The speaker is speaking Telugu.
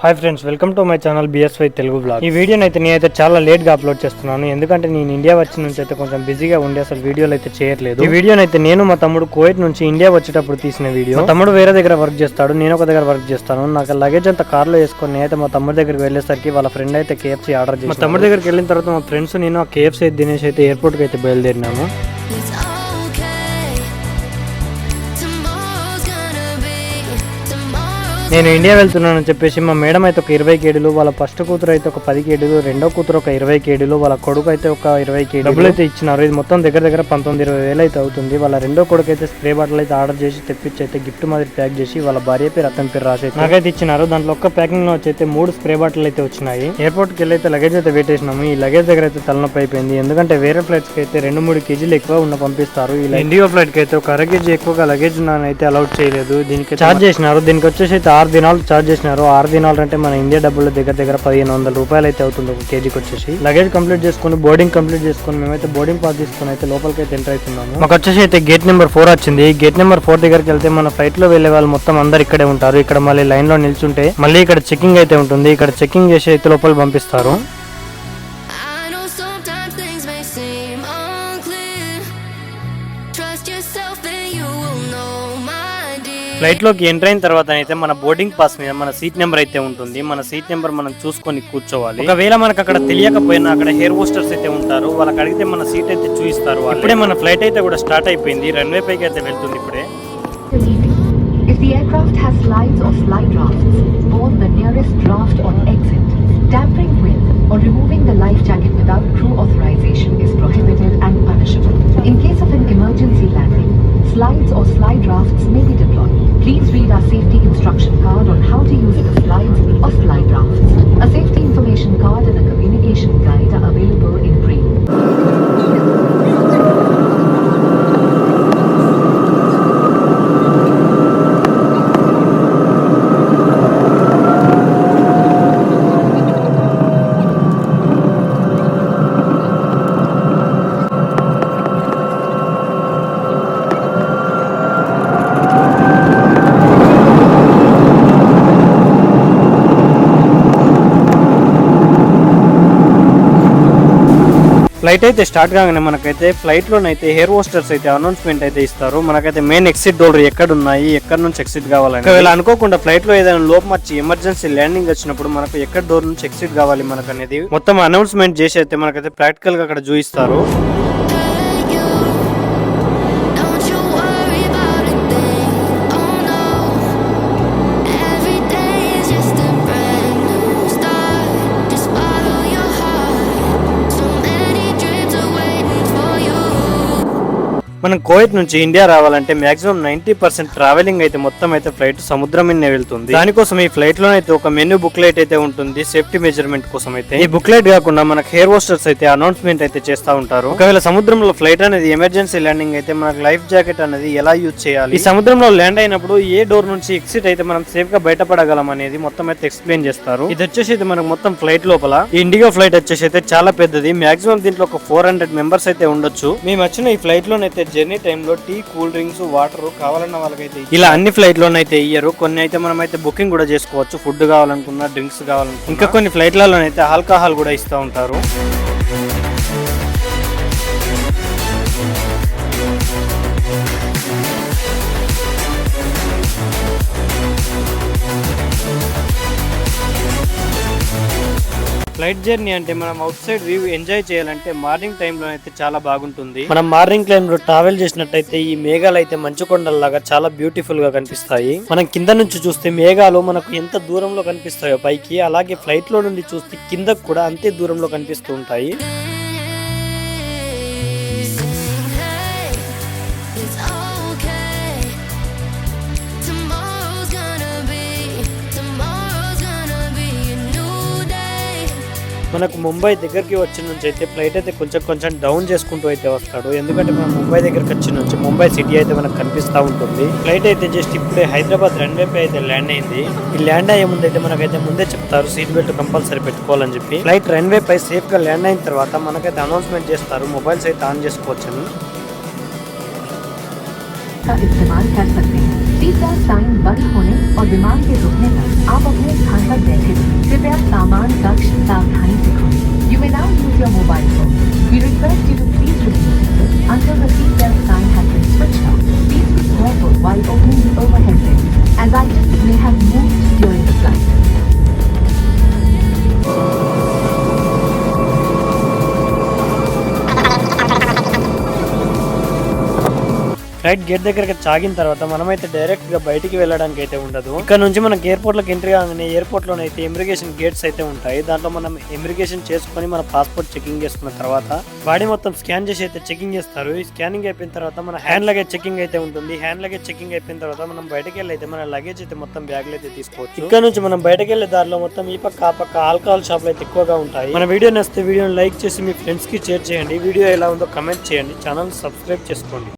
Hi friends welcome to my channel BSY Telugu blog ఈ వీడియోని అయితే నేనైతే చాలా లేట్గా అప్లోడ్ చేస్తున్నాను. ఎందుకంటే నేను ఇండియా వచ్చిన నుంచి అయితే కొంచెం బిజీగా ఉండి అసలు వీడియోలు అయితే చేయట్లేదు. ఈ వీడియోని అయితే నేను మా తమ్ముడు కువైట్ నుంచి ఇండియా వచ్చేటప్పుడు తీసిన వీడియో మా తమ్ముడు వేరే దగ్గర వర్క్ చేస్తాడు నేను ఒక దగ్గర వర్క్ చేస్తాను. నాకు లగేజ్ అంతా కార్లో వేసుకొని నేనైతే మా తమ్ముడి దగ్గరికి వెళ్ళేసరికి వాళ్ళ ఫ్రెండ్ అయితే కేఎఫ్సీ ఆర్డర్ చేసి మా తమ్ముడి దగ్గరికి వెళ్ళిన తర్వాత మా ఫ్రెండ్స్ నేను ఆ కేఎఫ్సీ తినేసి అయితే ఎయిర్పోర్ట్కి అయితే బయలుదేరినాము. నేను ఇండియా వెళ్తున్నానని చెప్పేసి మా మేడం అయితే ఒక ఇరవై కేడీలు వాళ్ళ ఫస్ట్ కూతురు అయితే ఒక పది కేడీలు రెండో కూతురు ఒక ఇరవై కేడీలు వాళ్ళ కొడుకు అయితే ఒక ఇరవై కేడీ డబ్బులు అయితే ఇచ్చినారు. ఇది మొత్తం దగ్గర దగ్గర పంతొమ్మిది ఇరవై వేలు అయితే అవుతుంది. వాళ్ళ రెండో కొడుకు అయితే స్ప్రే బాటిల్ అయితే ఆర్డర్ చేసి తెప్పించి అయితే గిఫ్ట్ మాదిరి ప్యాక్ చేసి వాళ్ళ భార్య పేరు అతని పేరు రాసి నాకైతే ఇచ్చినారు. దాంట్లో ఒక్క ప్యాకింగ్లో వచ్చి అయితే మూడు స్ప్రే బాటిల్ అయితే వచ్చినాయి. ఎయిర్పోర్ట్కి వెళ్ళి అయితే లగేజ్ అయితే పెట్టేసినాము ఈ లగేజ్ దగ్గర అయితే తలనొప్పి అయిపోయింది. ఎందుకంటే వేరే ఫ్లైట్స్కి అయితే రెండు మూడు కేజీలు ఎక్కువ ఉన్న పంపిస్తారు. ఇలా ఇండియో ఫ్లైట్కి అయితే ఒక అర కేజీ ఎక్కువగా లగేజ్ అయితే అలౌట్ చేయలేదు. దీనికి చార్జ్ చేసినారు. దీనికి వచ్చేసి అయితే ఆరు దినాలు చార్జ్ చేసినారు. ఆరు దినాలు అంటే మన ఇండియా డబ్బుల దగ్గర దగ్గర పదిహేను వందల రూపాయలు అయితే అవుతుంది ఒక కేజీకి వచ్చేసి లగేజ్ కంప్లీట్ చేసుకుని బోర్డింగ్ కంప్లీట్ చేసుకుని మేమైతే బోర్డింగ్ పాస్ తీసుకుని అయితే లోపలికి అయితే ఎంటర్ అవుతున్నాము. మాకు వచ్చేసి అయితే గేట్ నెంబర్ ఫోర్ వచ్చింది. గేట్ నెంబర్ ఫోర్ దగ్గరికి వెళ్తే మన ఫ్లైట్లో వెళ్ళే వాళ్ళు మొత్తం అందరు ఇక్కడే ఉంటారు. ఇక్కడ మళ్ళీ లైన్లో నిల్చుంటే మళ్ళీ ఇక్కడ చెకింగ్ అయితే ఉంటుంది. ఇక్కడ చెకింగ్ చేసి అయితే లోపల పంపిస్తారు. Trust yourself ఫ్లైట్లోకి ఎంటర్ అయిన తర్వాత అయితే మన బోర్డింగ్ పాస్ మీద మన సీట్ నెంబర్ అయితే ఉంటుంది. మన సీట్ నెంబర్ మనం చూసుకొని కూర్చోవాలి. ఒకవేళ మనకు అక్కడ తెలియకపోయినా అక్కడ హెయిర్ హోస్టర్స్ అయితే ఉంటారు. వాళ్ళకి అడిగితే మన సీట్ అయితే చూపిస్తారు ఇప్పుడే మన ఫ్లైట్ అయితే కూడా స్టార్ట్ అయిపోయింది. రన్వే పైకి అయితే వెళ్తుంది ఇప్పుడే. Or removing the life jacket without crew authorization is prohibited and punishable. In case of an emergency landing, slides or slide rafts may be deployed. Please read our safety instruction card on how to use the slides or slide rafts. A safety information card and a communication guide are available in green. Flight అయితే స్టార్ట్ కాగానే మనకైతే ఫ్లైట్ లోనైతే హెయిర్ హోస్టర్స్ అయితే అనౌన్స్మెంట్ అయితే ఇస్తారు. మనకైతే మెయిన్ ఎక్సిట్ డోర్ ఎక్కడ ఉన్నాయి ఎక్కడ నుంచి ఎక్సిట్ కావాలని ఒకవేళ అనుకోకుండా ఫ్లైట్లో ఏదైనా లోపం వచ్చి ఎమర్జెన్సీ ల్యాండింగ్ వచ్చినప్పుడు మనకు ఎక్కడ డోర్ నుంచి ఎక్సిట్ కావాలి మనకు అనేది మొత్తం అనౌన్స్మెంట్ చేసి అయితే మనకైతే ప్రాక్టికల్గా అక్కడ చూపిస్తారు. మనం కోవిడ్ నుంచి ఇండియా రావాలంటే మాక్సిమం నైన్టీ పర్సెంట్ ట్రావెలింగ్ అయితే మొత్తం అయితే ఫ్లైట్ సముద్రం మీద వెళ్తుంది. దానికోసం ఈ ఫ్లైట్లో అయితే ఒక మెనూ బుక్లెట్ అయితే ఉంటుంది సేఫ్టీ మెజర్మెంట్ కోసం అయితే. ఈ బుక్లెట్ కాకుండా మనకు హెయిర్ హోస్టర్స్ అయితే అనౌన్స్మెంట్ అయితే చేస్తా ఉంటారు. ఒకవేళ సముద్రంలో ఫ్లైట్ అనేది ఎమర్జెన్సీ ల్యాండింగ్ అయితే మనకు లైఫ్ జాకెట్ అనేది ఎలా యూజ్ చేయాలి? ఈ సముద్రంలో ల్యాండ్ అయినప్పుడు ఏ డోర్ నుంచి ఎక్సిట్ అయితే మనం సేఫ్గా బయటపడగలం అనేది మొత్తం అయితే ఎక్స్ప్లెయిన్ చేస్తారు. ఇది వచ్చేసి అయితే మనకు మొత్తం ఫ్లైట్ లోపల. ఈ ఇండిగో ఫ్లైట్ వచ్చేసి అయితే చాలా పెద్దది. మాక్సిమం దీంట్లో ఒక ఫోర్ హండ్రెడ్ మెంబర్స్ అయితే ఉండొచ్చు. మేము వచ్చిన ఈ ఫ్లైట్ లోనైతే జర్నీ టైంలో టీ కూల్ డ్రింక్స్ వాటర్ కావాలన్న వాళ్ళకైతే ఇలా అన్ని ఫ్లైట్ లోనైతే ఇయ్యరు. కొన్ని అయితే మనం అయితే బుకింగ్ కూడా చేసుకోవచ్చు. ఫుడ్ కావాలనుకున్నా డ్రింక్స్ కావాలనుకున్నా. ఇంకా కొన్ని ఫ్లైట్లలోనైతే ఆల్కహాల్ కూడా ఇస్తూ ఉంటారు. ఫ్లైట్ జర్నీ అంటే మనం అవుట్ సైడ్ వ్యూ ఎంజాయ్ చేయాలంటే మార్నింగ్ టైంలో అయితే చాలా బాగుంటుంది మనం మార్నింగ్ టైం లో ట్రావెల్ చేసినట్టయితే ఈ మేఘాలు అయితే మంచు కొండల్లాగా చాలా బ్యూటిఫుల్గా కనిపిస్తాయి మనం కింద నుంచి చూస్తే మేఘాలు మనకు ఎంత దూరంలో కనిపిస్తాయో పైకి అలాగే ఫ్లైట్లో నుండి చూస్తే కిందకు కూడా అంతే దూరంలో కనిపిస్తూ ఉంటాయి మనకు ముంబై దగ్గరికి వచ్చిన నుంచి అయితే ఫ్లైట్ అయితే కొంచెం కొంచెం డౌన్ చేసుకుంటూ అయితే వస్తాడు ఎందుకంటే మనం ముంబై దగ్గరికి వచ్చిన నుంచి ముంబై సిటీ అయితే మనకు కనిపిస్తూ ఉంటుంది ఫ్లైట్ అయితే జస్ట్ ఇప్పుడే హైదరాబాద్ రన్వే పై అయితే ల్యాండ్ అయింది ఈ ల్యాండ్ అయ్యే ముందు అయితే మనకైతే ముందే చెప్తారు సీట్ బెల్ట్ కంపల్సరీ పెట్టుకోవాలని చెప్పి ఫ్లైట్ రన్వే పై సేఫ్ గా ల్యాండ్ అయిన తర్వాత మనకైతే అనౌన్స్మెంట్ చేస్తారు మొబైల్స్ అయితే ఆన్ చేసుకోవచ్చని का इस्तेमाल कर सकते हैं सीट बेल्ट साइन बंद होने और विमान के रुकने your mobile phone. We request you to flight gate దగ్గరికి సాగిన తర్వాత మనమైతే డైరెక్ట్గా బయటికి వెళ్ళడానికి అయితే ఉండదు. ఇక్కడ నుంచి మనకి ఎయిర్పోర్ట్లోకి ఎంట్రీ కాగానే ఎయిర్పోర్ట్ లోనైతే ఇమిగ్రేషన్ గేట్స్ అయితే ఉంటాయి. దాంట్లో మనం ఇమిగ్రేషన్ చేసుకొని మన పాస్పోర్ట్ చెకింగ్ చేసుకున్న తర్వాత బాడీ మొత్తం స్కాన్ చేసి అయితే చెకింగ్ చేస్తారు. ఈ స్కానింగ్ అయిపోయిన తర్వాత మన హ్యాండ్ లగేజ్ చెకింగ్ అయితే ఉంటుంది. హ్యాండ్ లగేజ్ చెకింగ్ అయిపోయిన తర్వాత మనం బయటకి వెళ్ళి అయితే మన లగేజ్ అయితే మొత్తం బ్యాగ్లు అయితే తీసుకోవచ్చు. ఇక్కడ నుంచి మనం బయటకి వెళ్ళే దారిలో మొత్తం ఈ పక్క ఆ పక్క ఆల్కహాల్ షాప్లు అయితే ఎక్కువగా ఉంటాయి. మన వీడియో నచ్చితే వీడియోని లైక్ చేసి మీ ఫ్రెండ్స్కి షేర్ చేయండి. వీడియో ఎలా ఉందో కమెంట్ చేయండి. ఛానల్ సబ్స్క్రైబ్ చేసుకోండి.